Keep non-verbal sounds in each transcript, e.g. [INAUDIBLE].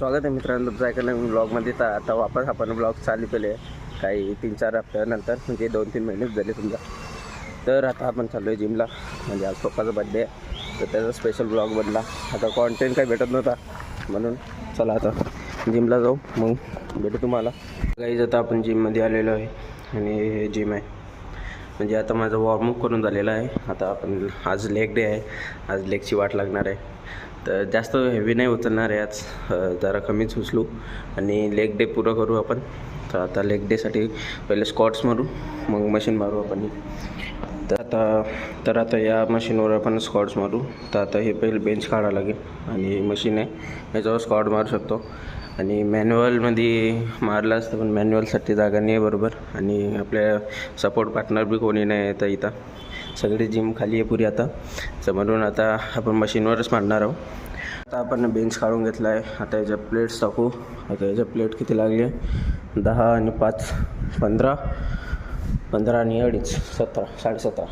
स्वागत आहे मित्रांनो तुमचा ऐकलं ब्लॉगमध्ये तर आता वापस आपण ब्लॉग चालू केले. आहे काही तीन चार हप्त्यानंतर म्हणजे दोन तीन महिनेच झाले समजा तर आता आपण चाललो आहे जिमला म्हणजे आज पप्पाचा बड्डे आहे. तर त्याचा स्पेशल ब्लॉग बनला. आता कॉन्टेंट काही भेटत नव्हता. म्हणून चला आता जिमला जाऊ. मग भेटू तुम्हाला. काही आता आपण जिममध्ये आलेलो आहे. आणि हे जिम आहे. म्हणजे आता माझं वॉर्मअप करून झालेलं आहे. आता आपण आज लेग डे आहे. आज लेगची वाट लागणार आहे. तर जास्त हेवी नाही उचलणार आहे आज. जरा कमीच उचलू. आणि लेग डे पुरं करू आपण. तर आता लेग डेसाठी पहिले स्कॉट्स मारू. मग मशीन मारू आपण. तर आता तर आता या मशीनवर आपण स्कॉट्स मारू. तर आता हे पहिले बेंच काढावं लागेल. आणि मशीन आहे. याच्यावर स्कॉट मारू शकतो. आणि मॅन्युअलमध्ये मारलं असतं पण मॅन्युअलसाठी जागा नाही आहे बरोबर. आणि आपल्या सपोर्ट पार्टनर बी कोणी नाही आहे तर इथं. सगळी जिम खाली आहे पुरी आता. तर म्हणून आता आपण मशीनवरच मारणार आहोत. आता आपण बेंच काढून घेतला आहे आता याच्या प्लेट्स टाकू. आता याच्या प्लेट किती लागली आहे? दहा आणि पाच पंधरा. पंधरा आणि अडीच सतरा साडेसतरा.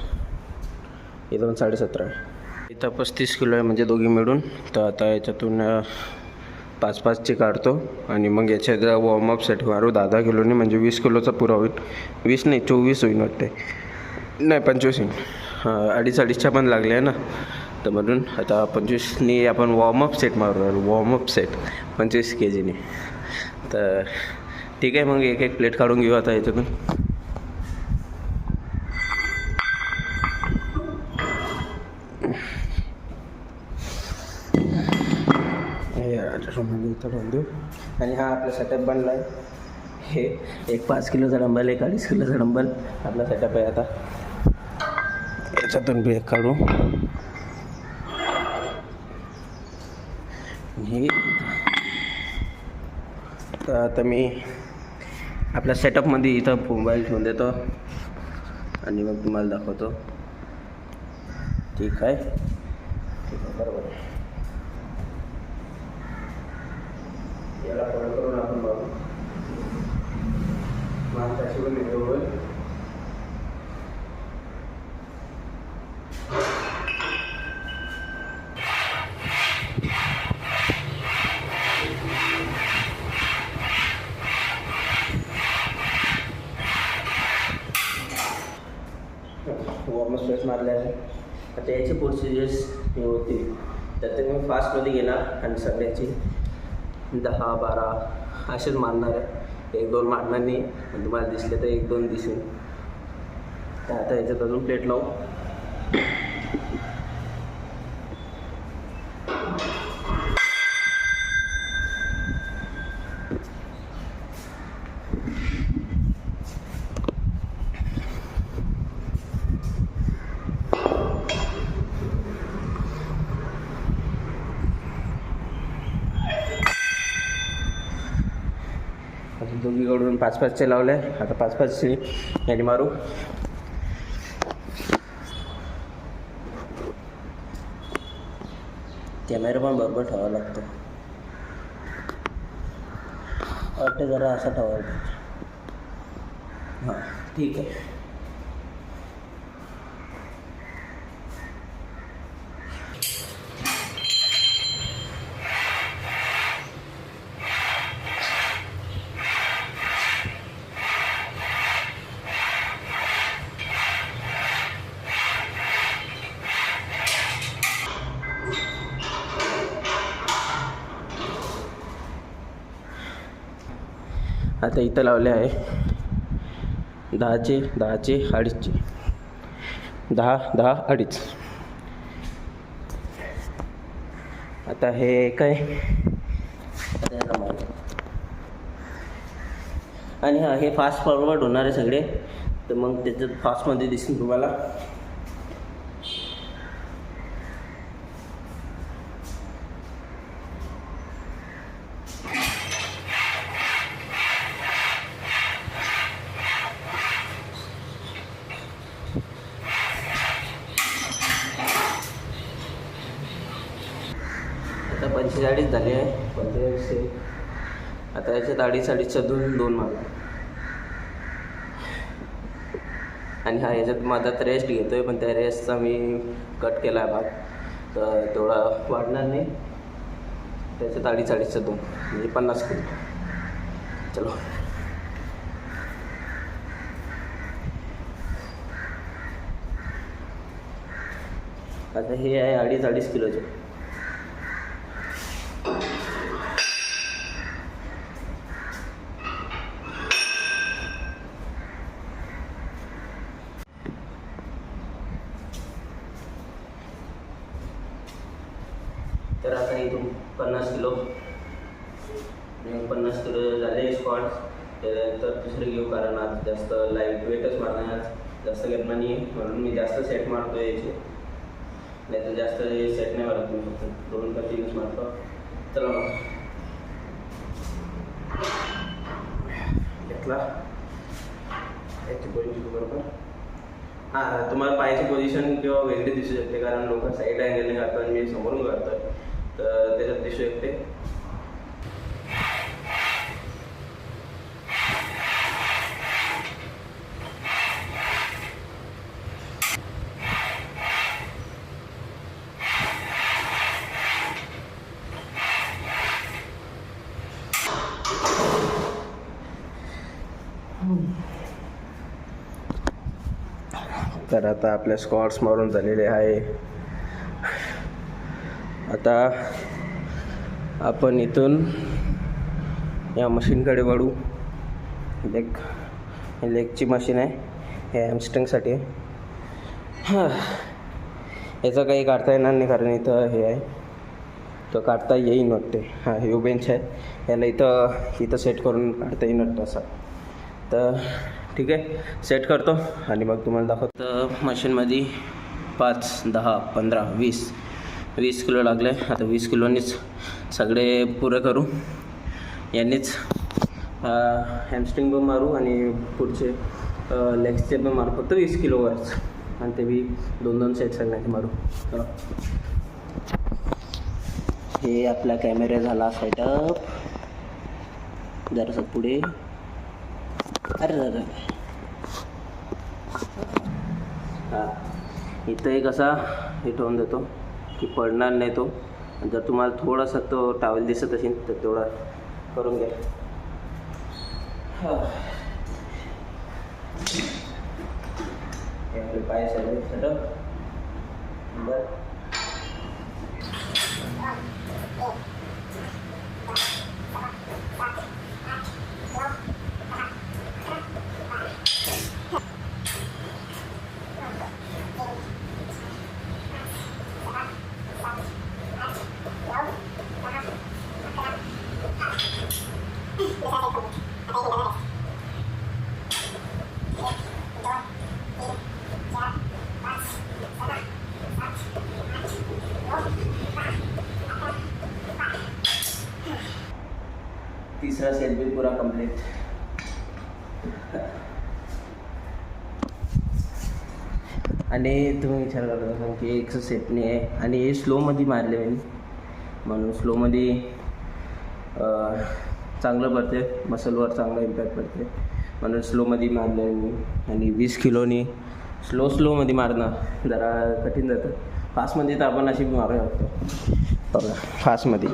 इथं पण साडेसतरा आहे. इथं पस्तीस किलो आहे म्हणजे दोघी मिळून. तर आता याच्यातून पाच पाचची काढतो आणि मग याच्या वॉर्मअप सेट मारू दहा दहा म्हणजे वीस किलोचा पुरा होईल. वीस नाही चोवीस होईल वाटते. नाही पंचवीस होईल हां अडीच अडीचच्या पण लागले आहे ना. तर म्हणून आता पंचवीसनी आपण वॉर्मअप सेट मारू. वॉर्मअप सेट पंचवीस के जीने तर ठीक आहे मग एक एक प्लेट काढून घेऊ आता याच्यातून. रूममध्ये इथं बांधू. आणि हा आपला सेटअप बनला आहे हे एक पाच किलोचा डंबल एक अडीच किलोचा डंबल आपला सेटअप आहे आता. याच्यातून ब्रेक काढू. हे तर आता मी आपल्या सेटअपमध्ये इथं मोबाईल ठेवून देतो. आणि मग तुम्हाला दाखवतो. ठीक आहे? ठीक आहे बरोबर. आहे याला कॉल करून आपण बघू. महाराष्ट्राशिवाय पण व्हिडिओ मारले आहे आता याचे प्रोसिजर्स हे होतील. तर ते मी फास्टमध्ये घेणार आणि सगळ्याची दहा बारा असेच मारणार आहे. एक दोन मारणार नाही. आणि तुम्हाला दिसले तर एक दोन दिसेल. तर आता याच्यात अजून प्लेट लावू अजून दोघीकडून पाच पाचचे लावले. आता पाच पाचचे याने मारू. कॅमेरा पण बरोबर ठेवावा लागतो. वाटतं जरा असा ठेवायला पाहिजे. हां ठीक आहे. आता इथं लावले आहे. दहाचे दहाचे अडीचचे. दहा दहा अडीच. आता हे काय? आणि हा हे फास्ट फॉरवर्ड होणार आहे सगळे. तर मग त्याच्यात फास्टमध्ये दिसेल तुम्हाला आता पंचेचाळीस झाले आहे. पंचेचाळीसशे आता याच्यात अडीच अडीचच्या दोन दोन मागा. आणि हा याच्यात मधात रेस्ट घेतो आहे पण त्या रेस्टचा मी कट केला आहे भाग. तर तेवढा वाढणार नाही. त्याच्यात अडीच अडीचच्या दोन म्हणजे पन्नास किलो. चलो. आता हे आहे अडीच अडीच किलोचे तर आता इथून पन्नास किलो आणि पन्नास किलो झाले स्क्वॉट त्यानंतर दुसरे घेऊ कारण आज जास्त लाइट वेटच मारणार आज जास्त घेतणार नाही आहे म्हणून मी जास्त सेट मारतो याचे नाही तर जास्त सेट नाही मारत मी फक्त. दोन का तीनच मारतो चला मग. घेतला? याची पोझिशन बरोबर. हां तुम्हाला पायाची पोझिशन किंवा वेगळी दिसू शकते कारण लोक साईड अँगलने काढतात आणि मी समोरून काढतोय तर त्याच्यात दिसू शकते. तर आता आपल्या स्कॉट्स मारून झालेले आहे. आता आपण इथून या मशीनकडे वळू. लेग लेगची मशीन आहे हे हॅमस्ट्रिंगसाठी हां. याचं काही काढता येणार नाही कारण इथं हे आहे. तो काढता येईन वाटते. हां ह्यू बेंच आहे. याला इथं इथं सेट करून काढता येईन वाटतं असं. तर ठीक आहे. सेट करतो आणि मग तुम्हाला दाखवतो. मशीनमध्ये पाच दहा पंधरा वीस वीस किलो लागले. आता वीस किलोनीच सगळे पुरे करू. यांनीच हॅमस्ट्रिंग पण मारू आणि पुढचे लेग्सचे पण मारू. फक्त वीस किलोवरच आणि ते बी दोन दोन सेट सगळ्यांचे मारू. हे आपला कॅमेरा झाला सेटअप जरासं पुढे. अरे अरे. हां. इथं एक असा हे ठेवून देतो की पडणार नाही तो. जर तुम्हाला थोडासा तो टावेल दिसत असेल तर तेवढा करून घ्या. हां. पाय सगळे सेटअप बरं. पूरा कंप्लीट आणि तुम्ही विचार करत असाल की एक सेट आहे आणि हे स्लोमध्ये मारले मी. म्हणून स्लोमध्ये चांगलं पडते मसलवर चांगला इम्पॅक्ट पडते म्हणून स्लोमध्ये मारलं मी. आणि वीस किलोनी स्लो स्लोमध्ये मारणं जरा कठीण जातं. फास्टमध्ये तर आपण अशी मारू शकतो बघा फास्टमध्ये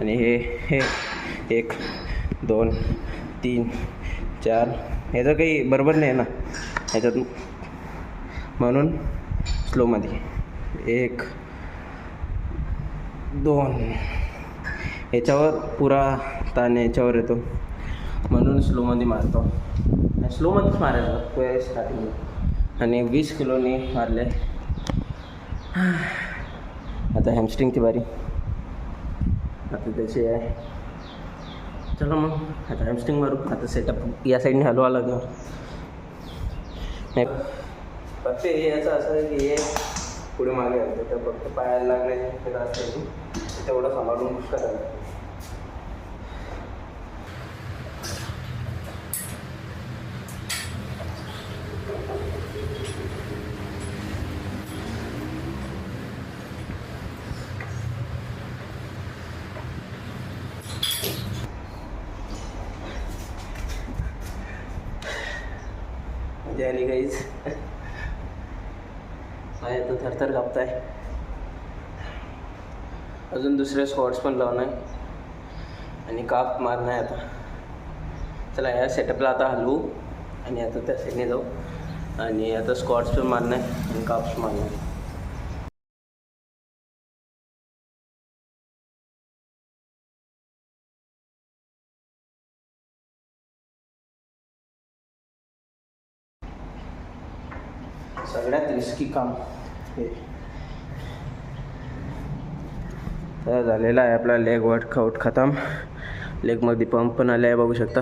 आणि हे हे एक दोन तीन चार. ह्याचं काही बरोबर नाही आहे ना. ह्याच्यात म्हणून स्लोमध्ये एक दोन. याच्यावर पुरा ताण याच्यावर येतो. म्हणून स्लोमध्ये मारतो. स्लोमध्येच मारायचं. स्टार्टिंगला आणि वीस किलोनी मारले. आता हॅमस्ट्रिंगची बारी. आता त्याची आहे. चला मग. आता हॅमस्ट्रिंग मारू. आता सेटअप या साईडने हलवा लागणार नाही फक्त हे याचं असं आहे की हे पुढे मागे हलतं तर फक्त पायाला लागले तेवढं सांभाळून करायला मजा आली काहीच पाय तर थरथर कापताय. अजून दुसरे स्पॉट्स पण लावणं आहे. आणि काप मारणं आहे आता. चला या सेटअपला आता हलवू. आणि आता त्या साईडने जाऊ. आणि आता स्कॉट्स पण मारणं आहे आणि काप्स मारणं सगळ्यात रिस्की काम हे. तर झालेला आहे आपला लेग वर्कआउट खतम. लेगमध्ये पंप पण आले आहे बघू शकता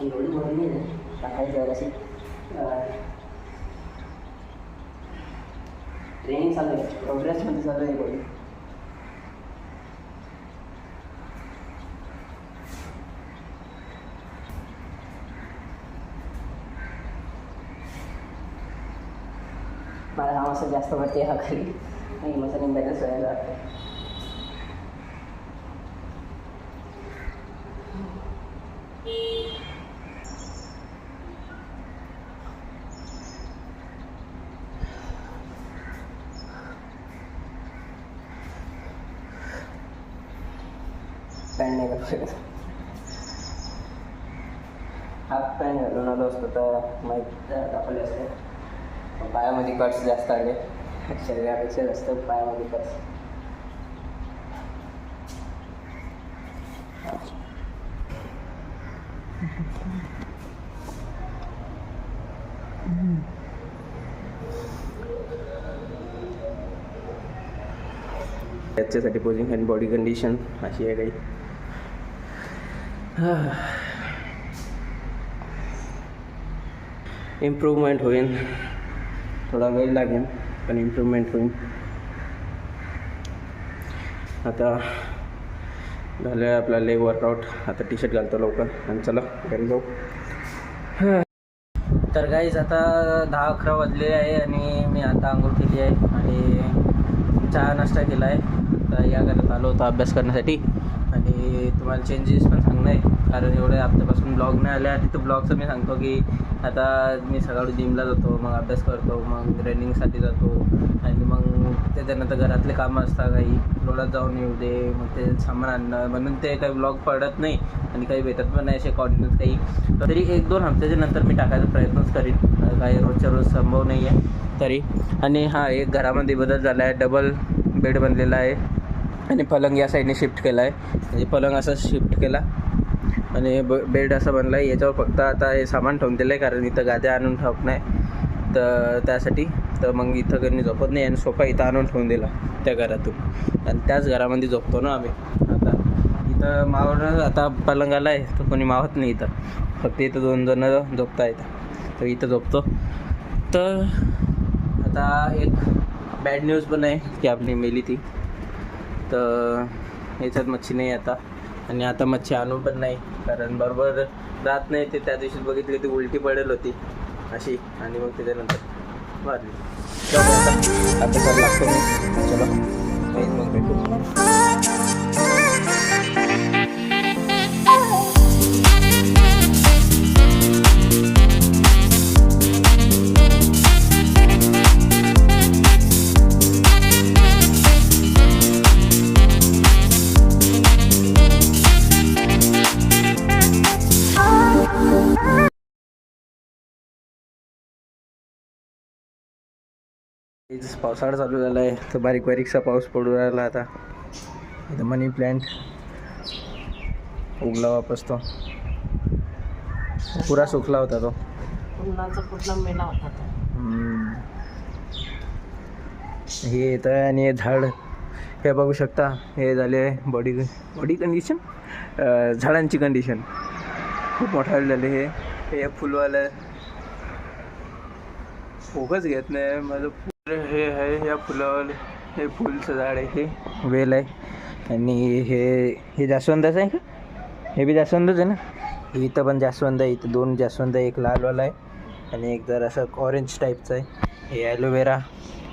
एवढी भरली नाही टाकायची जराशी ट्रेनिंग चालू आहे प्रोग्रेसमध्ये चालू आहे बॉडी मला हा मसा जास्त वाटते हा खाली. आणि मसा निंबायला सोयाला वाटतं पॅन्ट नाही घालू हाफ पॅन्ट घालून आलो असतो तर माहीत दाखवले असते. पायामध्ये कट्स जास्त आले. शरीरापेक्षा जास्त पायामध्ये कट्स याच्यासाठी पोजिंग अँड बॉडी कंडिशन अशी आहे काही. इम्प्रूव्हमेंट होईल थोडा वेळ लागेल पण इम्प्रूव्हमेंट होईल. आता झालं आहे आपला लेग वर्कआउट आता टी शर्ट घालतो लवकर. आणि चला घरी जाऊ. तर गाईज आता दहा अकरा वाजले आहे आणि मी आता आंघोळ केली आहे. आणि चहा नाश्ता केला आहे. तर या घरात आलो होतो अभ्यास करण्यासाठी. तुम्हाला चेंजेस पण सांगणं आहे. कारण एवढे हप्त्यापासून ब्लॉग नाही आले आणि तर ब्लॉगचं मी सांगतो की आता मी सकाळी जिमला जातो मग अभ्यास करतो मग रनिंगसाठी जातो. आणि मग त्याच्यानंतर घरातले कामं असतात काही. रोडात जाऊन येऊ दे मग ते सामान आणणं म्हणून ते काही ब्लॉग पडत नाही आणि काही भेटत पण नाही असे कॉन्टिन्यूस काही. तरी एक दोन हप्त्याच्या नंतर मी टाकायचा प्रयत्नच करीन. काही रोजच्या रोज संभव नाही आहे तरी. आणि हा एक घरामध्ये बदल झाला आहे डबल बेड बनलेला आहे. आणि पलंग या साईडने शिफ्ट केला आहे म्हणजे पलंग असा शिफ्ट केला. आणि ब बेड असा बनला आहे याच्यावर फक्त आता हे सामान ठेवून दिलं आहे कारण इथं गाद्या आणून ठेवत नाही. तर त्यासाठी तर मग इथं कधी झोपत नाही आणि सोफा इथं आणून ठेवून दिला त्या घरातून. आणि त्याच घरामध्ये झोपतो ना आम्ही. आता इथं मावणं आता पलंग आला आहे तर कोणी मावत नाही इथं. फक्त इथं दोन जण झोपता येतं तर इथं झोपतो. तर आता एक बॅड न्यूज पण आहे की आपली मेली ती. तर याच्यात मच्छी नाही आता. आणि आता मच्छी आणू पण नाही कारण बरोबर रात नाही ते त्या दिवशी बघितली ती उलटी पडेल होती अशी. आणि मग त्याच्यानंतर वाढली आता. लागतो मी मग भेटू. पावसाळा चालू झाला आहे तर बारीक बारीकसा पाऊस पडू राहिला आता. इथं मनी प्लॅन्ट उगला वापस तो. पुरा सुकला होता तो. हे येतं आहे आणि हे झाड हे बघू शकता हे झाले बॉडी बॉडी कंडिशन झाडांची कंडिशन खूप मोठा झाले हे. हे फुलवालं. फोकस घेत नाही. माझं हे आहे या फुलावर हे फुलचं झाड आहे हे वेल आहे. आणि हे हे जास्वंदाचं आहे का? हे बी जास्वंदच आहे ना? इथं पण जास्वंद आहे इथं दोन जास्वंद आहे एक लालवाला आहे आणि एक जर असं ऑरेंज टाईपचं आहे. हे ॲलोवेरा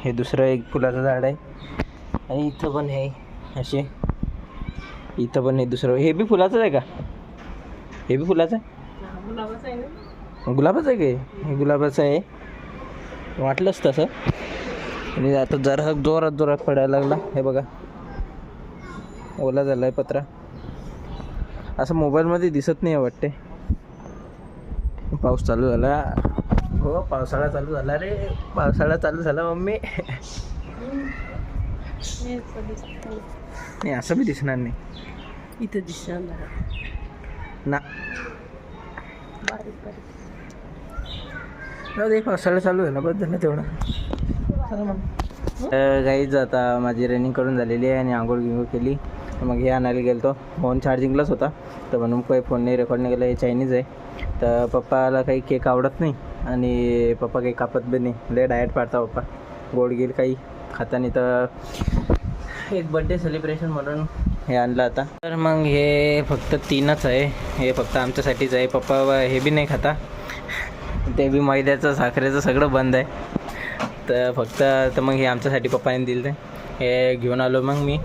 हे दुसरं एक फुलाचं झाड आहे. आणि इथं पण हे असे. इथं पण हे दुसरं हे बी फुलाचंच आहे का? हे बी फुलाचं आहे? गुलाबाचं आहे ना? गुलाबाचं आहे काय हे गुलाबाचं आहे. वाटलंच तसं. आणि आता जरा जोरात जोरात पडायला लागला. हे बघा. ओला झाला आहे पत्रा. असं मोबाईलमध्ये दिसत नाही आहे वाटते. पाऊस चालू झाला. हो पावसाळा चालू झाला रे. पावसाळा चालू झाला मम्मी. नाही असं बी दिसणार नाही. इथं दिसणार ना. जाऊ दे पावसाळा चालू झाला बस झालं तेवढं. चला मग. आता माझी रनिंग करून झालेली आहे आणि आंघोळ गिंघोळ केली. मग हे आणायला गेलो फोन चार्जिंगलाच होता. तर म्हणून काही फोन नाही रेकॉर्ड नाही केला. हे चायनीज आहे. तर पप्पाला काही केक आवडत नाही. आणि पप्पा काही कापत बी नाही. लय डायट पाडता पप्पा. गोड गिर काही खाता नाही. तर एक बड्डे सेलिब्रेशन म्हणून हे आणलं आता. तर मग हे फक्त तीनच आहे. हे फक्त आमच्यासाठीच आहे. पप्पा हे बी नाही खाता. ते बी मैद्याचं साखरेचं सगळं बंद आहे. तर फक्त तर मग हे आमच्यासाठी पप्पाने दिलं ते. हे घेऊन आलो मग मी.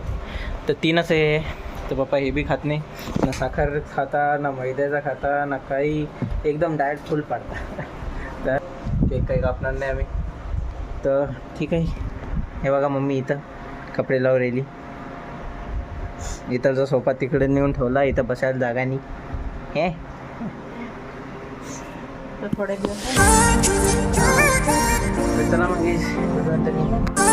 तर तीनच आहे हे. तर पप्पा हे बी खात नाही. ना साखर खाता ना मैद्याचा खाता ना काही. एकदम डायट फुल पाडता. [LAUGHS] तर केक काही कापणार नाही आम्ही. तर ठीक आहे. हे बघा मम्मी इथं कपडे लावून राहिली. इथं जो सोफा तिकडे नेऊन ठेवला. इथं बसायला जागा नाही. हे. थोडे दिवस तर चला मग guys, बघा तरी